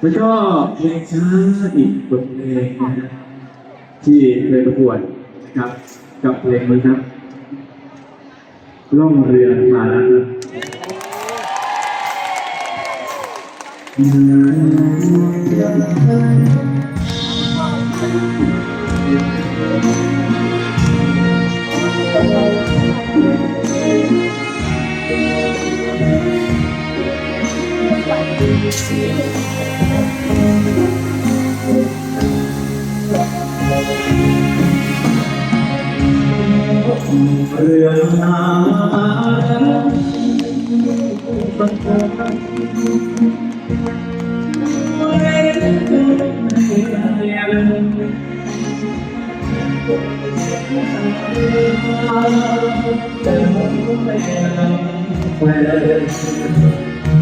แล้วก็เพลงช้าอีกบทเพลงนะฮะที่เคยประกวดนะครับ กับเพลงนี้ครับล่องเรือมาแล้วครับเรื อม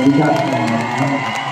รับ